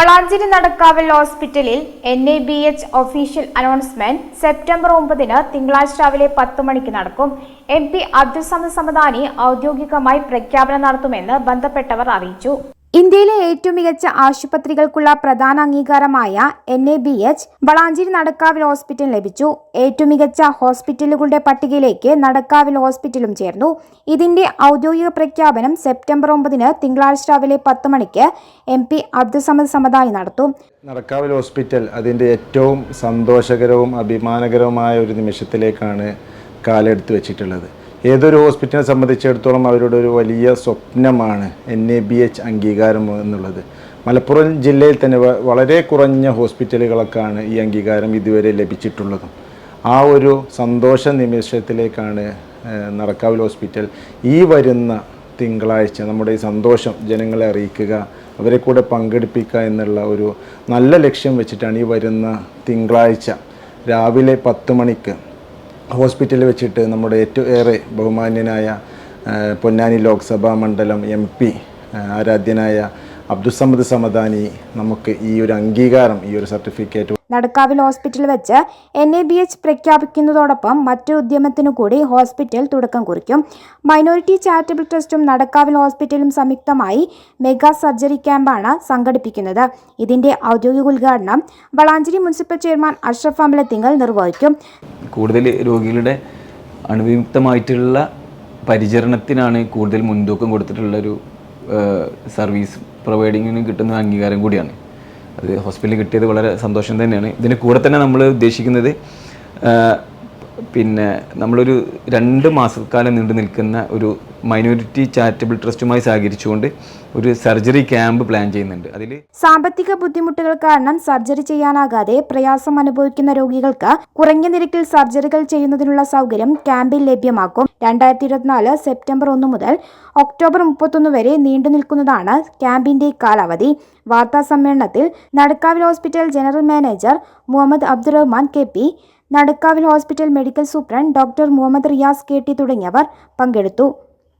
വളാഞ്ചേരി നടക്കാവൽ ഹോസ്പിറ്റലിൽ N A B H official announcement September ഒമ്പതിന് തിങ്കളാഴ്ച രാവിലെ പത്ത് മണിക്ക് നടക്കും. എം പി അബ്ദുൾ സമദ് സമദാനി ഔദ്യോഗികമായി പ്രഖ്യാപനം നടത്തുമെന്ന് ബന്ധപ്പെട്ടവർ അറിയിച്ചു. ഇന്ത്യയിലെ ഏറ്റവും മികച്ച ആശുപത്രികൾക്കുള്ള പ്രധാന അംഗീകാരമായ N A B H Valanchery Nadakkavil hospital ലഭിച്ചു. ഏറ്റവും മികച്ച ഹോസ്പിറ്റലുകളുടെ പട്ടികയിലേക്ക് നടക്കാവിൽ ഹോസ്പിറ്റലും ചേർന്നു. ഇതിന്റെ ഔദ്യോഗിക പ്രഖ്യാപനം സെപ്റ്റംബർ ഒമ്പതിന് തിങ്കളാഴ്ച രാവിലെ പത്ത് മണിക്ക് എം പി അബ്ദുസമദ് സമദായി നടത്തും. നടക്കാവിൽ ഹോസ്പിറ്റൽ അതിന്റെ ഏറ്റവും സന്തോഷകരവും അഭിമാനകരവുമായ ഒരു നിമിഷത്തിലേക്കാണ് കാലെടുത്ത് വെച്ചിട്ടുള്ളത്. ഏതൊരു ഹോസ്പിറ്റലിനെ സംബന്ധിച്ചിടത്തോളം അവരുടെ ഒരു വലിയ സ്വപ്നമാണ് എൻ എ ബി എച്ച് അംഗീകാരം എന്നുള്ളത്. മലപ്പുറം ജില്ലയിൽ തന്നെ വളരെ കുറഞ്ഞ ഹോസ്പിറ്റലുകളൊക്കെയാണ് ഈ അംഗീകാരം ഇതുവരെ ലഭിച്ചിട്ടുള്ളതും. ആ ഒരു സന്തോഷ നിമിഷത്തിലേക്കാണ് നടക്കാവിൽ ഹോസ്പിറ്റൽ ഈ വരുന്ന തിങ്കളാഴ്ച നമ്മുടെ ഈ സന്തോഷം ജനങ്ങളെ അറിയിക്കുക അവരെ കൂടെ പങ്കെടുപ്പിക്കുക എന്നുള്ള ഒരു നല്ല ലക്ഷ്യം വെച്ചിട്ടാണ് ഈ വരുന്ന തിങ്കളാഴ്ച രാവിലെ പത്ത് മണിക്ക് ഹോസ്പിറ്റലിൽ വെച്ചിട്ട് നമ്മുടെ ഏറ്റവും ഏറെ ബഹുമാന്യനായ പൊന്നാനി ലോക്സഭാ മണ്ഡലം എം പി ആരാധ്യനായ അബ്ദുസമ്മദ് സമദാനി നമുക്ക് ഈ ഒരു അംഗീകാരം ഈ ഒരു സർട്ടിഫിക്കറ്റ് നടക്കാവിൽ ഹോസ്പിറ്റൽ വെച്ച് എൻ എ ബി എച്ച് പ്രഖ്യാപിക്കുന്നതോടൊപ്പം മറ്റൊരു ഉദ്യമത്തിനു കൂടി ഹോസ്പിറ്റൽ തുടക്കം കുറിക്കും. മൈനോറിറ്റി ചാരിറ്റബിൾ ട്രസ്റ്റും നടക്കാവിൽ ഹോസ്പിറ്റലും സംയുക്തമായി മെഗാ സർജറി ക്യാമ്പാണ് സംഘടിപ്പിക്കുന്നത്. ഇതിന്റെ ഔദ്യോഗിക ഉദ്ഘാടനം വളാഞ്ചേരി മുനിസിപ്പൽ ചെയർമാൻ അഷ്റഫ് അമ്പലത്തിങ്കൽ നിർവഹിക്കും. കൂടുതൽ രോഗികളുടെ അണുവിമുക്തമായിട്ടുള്ള പരിചരണത്തിനാണ് കൂടുതൽ മുൻതൂക്കം കൊടുത്തിട്ടുള്ളൊരു സർവീസ് പ്രൊവൈഡിങ്ങിന് കിട്ടുന്ന അംഗീകാരം കൂടിയാണ്. അത് ഹോസ്പിറ്റലിൽ കിട്ടിയത് വളരെ സന്തോഷം തന്നെയാണ്. ഇതിന് കൂടെ തന്നെ നമ്മൾ ഉദ്ദേശിക്കുന്നത് പിന്നെ നമ്മളൊരു രണ്ട് മാസക്കാലം നീണ്ടു നിൽക്കുന്ന ഒരു മൈനോറിറ്റി ചാരിറ്റബിൾ ട്രസ്റ്റുമായി സഹകരിച്ചുകൊണ്ട് ഒരു സർജറി ക്യാമ്പ് പ്ലാൻ ചെയ്യുന്നുണ്ട്. അതിൽ സാമ്പത്തിക ബുദ്ധിമുട്ടുകൾ കാരണം സർജറി ചെയ്യാനാകാതെ പ്രയാസം അനുഭവിക്കുന്ന രോഗികൾക്ക് കുറഞ്ഞ നിരക്കിൽ സർജറികൾ ചെയ്യുന്നതിനുള്ള സൗകര്യം ക്യാമ്പിൽ ലഭ്യമാക്കും. രണ്ടായിരത്തി ഇരുപത്തിനാല് സെപ്റ്റംബർ ഒന്ന് മുതൽ ഒക്ടോബർ മുപ്പത്തൊന്ന് വരെ നീണ്ടു നിൽക്കുന്നതാണ് ക്യാമ്പിന്റെ കാലാവധി. വാർത്താ സമ്മേളനത്തിൽ Nadakkavil hospital general manager Muhammad Abdurahman K P Nadakkavil hospital medical superintendent doctor Muhammad Riyas K T തുടങ്ങിയവർ പങ്കെടുത്തു.